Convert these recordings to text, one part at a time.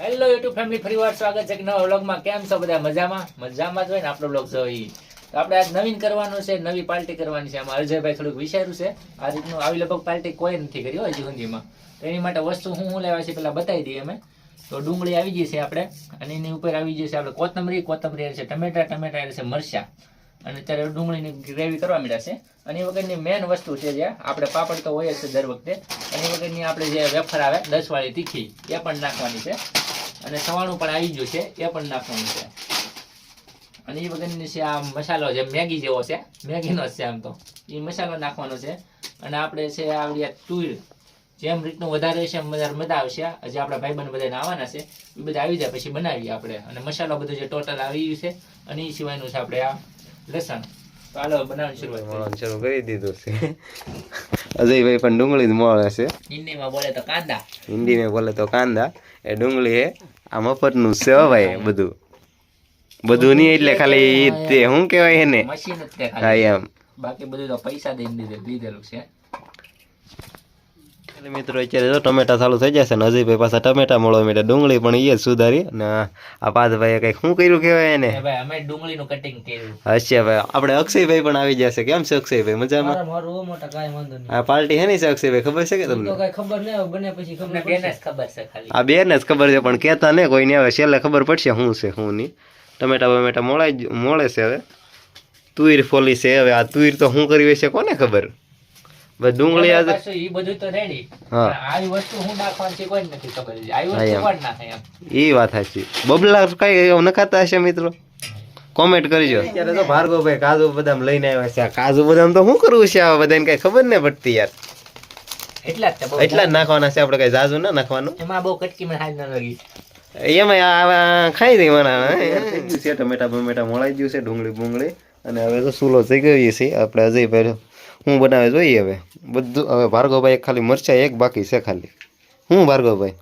Hello YouTube family ફરીવાર સ્વાગત છે નવા વ્લોગમાં. કેમ છો બધા? મજામાં? મજામાં જ હોય ને આપણો વ્લોગ જોઈ તો આપણે આજ નવીન કરવાનું છે, નવી પાર્ટી કરવાની છે. આમાં અજયભાઈ થોડુંક વિચાર્યું છે. આ રીતનું આવી લગભગ પાર્ટી કોઈ નથી કરી હોય સુધીમાં તો એની માટે વસ્તુ હું હું લેવા છે પેલા બતાવી દઈએ અમે. તો ડુંગળી આવી ગઈ આપણે અને એની ઉપર આવી ગઈ છે આપણે કોથમરી. કોથમરી છે ટમેટા ટમેટા છે મરચા. અને અત્યારે ડુંગળીની ગ્રેવી કરવા માંડ્યા છે. અને એ વગરની મેન વસ્તુ છે જે આપણે પાપડ તો હોય જ છે દર વખતે. અને એ વગરની આપણે જે વેફર આવે, દસવાળી તીખી, એ પણ નાખવાની છે. અને સવાણું પણ આવી ગયું છે એ પણ નાખવાનું છે. અને એ વગરની છે આ મસાલો છે મેગી જેવો છે મેગીનો જ છે આમ તો. એ મસાલો નાખવાનો છે. અને આપણે છે આવડી તુર જેમ રીતનું વધારે છે એમ વધારે મજા આવશે. હજી આપણા ભાઈબંધ બધાને આવવાના છે એ બધા આવી જાય પછી બનાવીએ આપણે. અને મસાલો બધો જે ટોટલ આવી ગયું છે અને એ સિવાયનું છે આપણે આ લસણ. તો હાલો બનાવવાની શરૂઆત શરૂ કરી દીધું છે. અજયભાઈ પણ ડુંગળી જ મળે છે. હિન્દીમાં બોલે તો કાંદા. હિન્દીમાં બોલે તો કાંદા. એ ડુંગળી એ આ મફતનું છે ભાઈ બધું. બધું નહીં એટલે ખાલી તે શું કહેવાય એને? મશીન જ તે હા ખાલી એમ. બાકી બધું તો પૈસા દઈને લીધે- લીધેલું છે. એટલે મિત્રો અત્યારે જો ટમેટા ચાલુ થઈ જશે ને અજયભાઈ પાછા ટમેટા મળવા માંડ્યા. ડુંગળી પણ એ જ સુધારી. ને આ પાદભાઈએ કંઈક શું કર્યું કહેવાય એને? ભાઈ અમે ડુંગળીનું કટિંગ કર્યું. હશે ભાઈ આપણે અક્ષયભાઈ પણ આવી જશે. કેમ છે અક્ષયભાઈ? મજામાં? મારું મોટા કાંઈ વાંધો નહીં. આ પાર્ટી હે છે અક્ષયભાઈ? ખબર છે કે તમને? કાંઈ ખબર નહીં બને પછી ખબર બેને જ ખબર છે ખાલી. આ બેને જ ખબર છે પણ કહેતા ને કોઈ નહીં હવે છેલ્લે ખબર પડશે શું છે શું નહીં. ટમેટા બમેટા મોળાય જ- મોળે છે હવે. તુર ફોલી છે હવે. આ તુઈર તો શું કરવી છે કોને ખબર? ડુંગળી આજે પાછું બધું તો રેડી. હા. આવી વસ્તુ હું નાખવાની છે કોઈ નથી ખબર. આવી વસ્તુ એમ. નાખે એમ? એ વાત સાચી. બબલા કઈ નખાતા હશે મિત્રો? કોમેન્ટ કરજો. અત્યારે તો ભાર્ગવભાઈ કાજુ બદામ લઈને આવ્યા છે. કાજુ બદામ તો શું કરવું છે? આ બધાને કઈ ખબર ને પડતી યાર. એટલા જ એટલા જ નાખવાના છે? આપણે કઈ જાજુ ના નાખવાનું? એમાં બહુ કટકી મને હાથ ન લાગી. એમાં ખાઈ દઈ મને. છે. ટમેટા બમેટા મોળાઈ ગયું છે ડુંગળી બુંગળી. અને હવે તો સૂલો થઈ ગયો છે આપણે અજયભાઈ હું બનાવે જોઈએ હવે? બધું હવે ભાર્ગવભાઈ ખાલી મરચા એક બાકી છે ખાલી. હું ભાર્ગવભાઈ?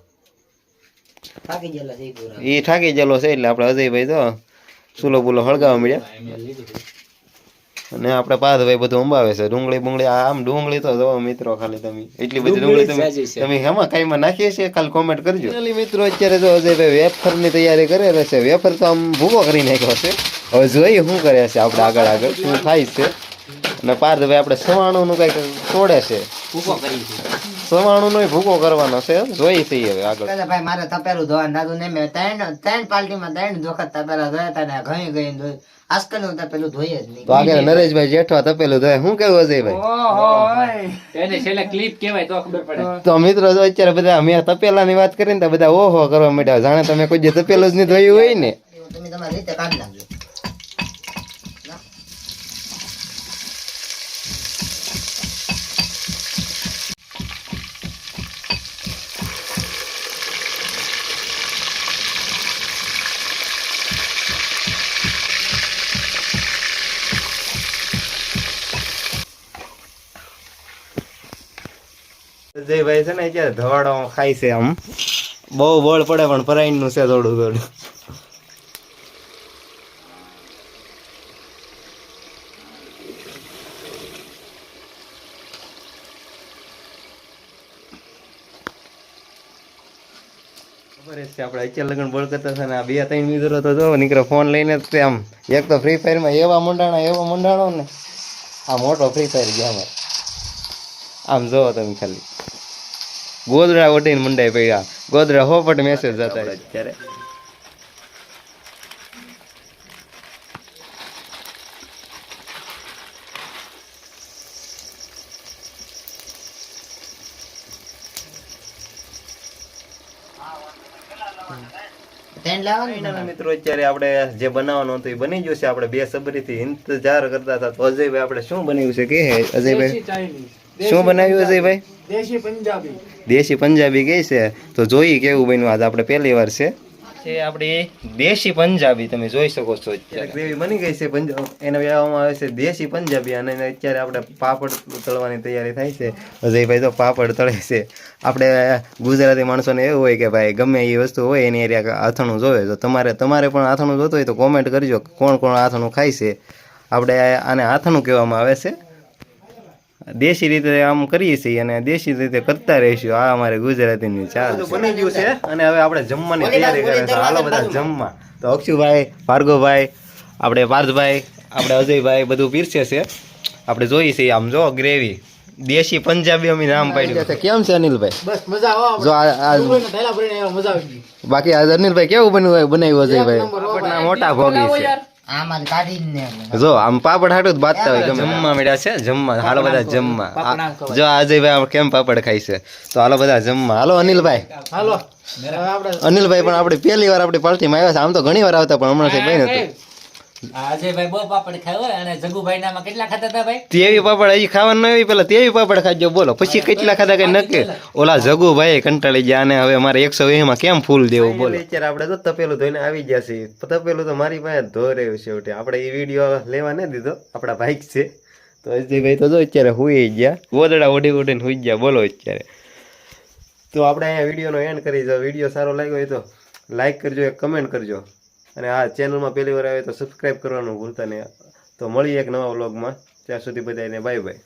થાકી. એ ઠાકી ગયેલો છે એટલે આપણે અજયભાઈ તો ચૂલો બુલો હળગાવવા મળ્યા. અને આપણે પાદભાઈ બધું અંબાવે છે. ડુંગળી બુંગળી આમ ડુંગળી તો જો મિત્રો ખાલી તમે. એટલી બધી ડુંગળી તમે તમે હેમાં કાંઈમાં નાખીએ છીએ? ખાલી કોમેન્ટ કરજો. મિત્રો અત્યારે જો અજયભાઈ વેફરની તૈયારી કરે છે વેફર તો આમ ભૂકો કરી નાખ્યો છે. હવે જોઈએ શું કરે છે આપણે આગળ આગળ શું થાય છે. અને પાર્થભાઈ આપણે સવાણુંનું કંઈક તોડે છે. સવાણું નો ભૂકો કરવાનો છે. જોઈ થઈ હવે આગળ. ભાઈ મારે તપેલું ધોવાનું દાદુ ને મેં ત્રણ ત્રણ પાર્ટીમાં ત્રણ વખત તપેલા ધોયા હતા ને ઘણી ગઈ ધોઈ. આજકાલ હું તપેલું ધોઈએ જ નહીં. તો આગળ નરેશભાઈ જેઠવા તપેલું ધોય. શું કેવું અજયભાઈ એને છેલ્લે ક્લિપ કહેવાય તો ખબર પડે. તો મિત્રો જો અત્યારે બધા મેં તપેલાની વાત કરીને તો બધા ઓહો કરવા માંડ્યા. જાણે તમે કોઈ જે તપેલું જ નહીં ધોયું હોય ને. તમે તમારી રીતે કાઢી નાખજો. અજયભાઈ છે ને અત્યારે ધવાડો ખાય છે આમ. બહુ બળ પડે પણ પરાઈ નું છે થોડું થોડું. ખબર છે આપણે અત્યારે લગ્ન બળ કરતા હતા ને આ બે ત્રણ મિત્રો તો જો નીકળે ફોન લઈને જ આમ. એક તો ફ્રી ફાયરમાં એવા મંડાણા, એવા મંડાણો ને આ મોટો ફ્રી ફાયર ગેમર આમ જોવો તમે ખાલી. ગોદડા ઓઢીને મંડાઈ પડ્યા. ગોદડા હોપટ મેસેજ જતા અત્યારે. મિત્રો અત્યારે આપણે જે બનાવવાનું હતું એ બની ગયું છે. આપણે બે સબરીથી ઇંતજાર કરતા હતા. તો અજયભાઈ આપણે શું બનાવ્યું છે? કે અજયભાઈ શું બનાવ્યું અજયભાઈ? દેશી પંજાબી. દેશી પંજાબી કહે છે? તો જોઈએ કેવું બન્યું આજ આપણે પહેલી વાર છે. છે આપણી દેશી પંજાબી તમે જોઈ શકો છો ગ્રેવી બની ગઈ છે પંજાબ એને કહેવામાં આવે છે દેશી પંજાબી અને એને અત્યારે આપણે પાપડ તળવાની તૈયારી થાય છે. અજયભાઈ તો પાપડ તળે છે. આપણે ગુજરાતી માણસોને એવું હોય કે ભાઈ ગમે એ વસ્તુ હોય એની એરિયા આથણું જોવે. તો તમારે તમારે પણ આથણું જોતું હોય તો કોમેન્ટ કરજો કોણ કોણ આથણું ખાય છે. આપણે આને આથણું કહેવામાં આવે છે. દેશી રીતે આમ કરીએ છીએ અને દેશી રીતે કરતા રહીશું. આ અમારે ગુજરાતીની ચાલ બની ગયું છે અને હવે આપણે જમવાની તૈયારી કરે છે હાલો બધા જમવા. તો અક્ષુભાઈ ભાર્ગવભાઈ આપણે પાર્થભાઈ આપણે અજયભાઈ બધું પીરસે છે. આપણે જોઈએ છીએ આમ જો ગ્રેવી. દેશી પંજાબી અમે નામ પાડ્યું. છે. કેમ છે અનિલભાઈ? બસ મજા આવો જો આ આ પહેલા ભરીને આવ્યા મજા આવી બાકી આ અનિલભાઈ કેવું બન્યું બનાવ્યું અજયભાઈ? મોટા ભોગી છે. જો આમ પાપડ હાટું જ બાંધતા હોય જમવા મળ્યા છે જમવા. હાલો બધા જમવા. જો અજયભાઈ આમ કેમ પાપડ ખાય છે? તો હાલો બધા જમવા. હાલો અનિલભાઈ. હાલો. અનિલભાઈ પણ આપણે પહેલી વાર આપણી પાર્ટીમાં આવ્યા છે. આમ તો ઘણી વાર આવતા પણ હમણાં ભાઈ નતું અજયભાઈ બહુ પાપડ ખાય અને જગુભાઈ નામાં કેટલા ખાતા હતા ભાઈ? તેવી પાપડ હજી ખાવાનું નહીં પેલા તેવી પાપડ ખાજો બોલો. પછી કેટલા ખાતા કઈ નક્કી? ઓલા જગુભાઈ કંટાળી ગયા અને હવે મારે એકસો વીસમાં કેમ ફૂલ દેવું બોલો. અત્યારે આપણે તો તપેલું ધોઈને આવી ગયા છીએ. તપેલું તો મારી પાસે ધો રહ્યું છે છેવટે આપણે એ વીડિયો લેવા ન દીધો. આપણા બાઈક છે. તો અજયભાઈ તો જો અત્યારે હુઈ ગયા. ગોદડા ઓઢી ઓઢીને હુઈ ગયા. બોલો અત્યારે. તો આપણે અહીંયા વિડીયોનો એન્ડ કરી દો. વીડિયો સારો લાગ્યો હોય તો લાઈક કરજો એક કમેન્ટ કરજો. અને આ ચેનલમાં પહેલી વાર આવે તો સબસ્ક્રાઈબ કરવાનું ભૂલતા નહીં. તો મળીએ એક નવા વ્લોગમાં ત્યાં સુધી બધાને બાય બાય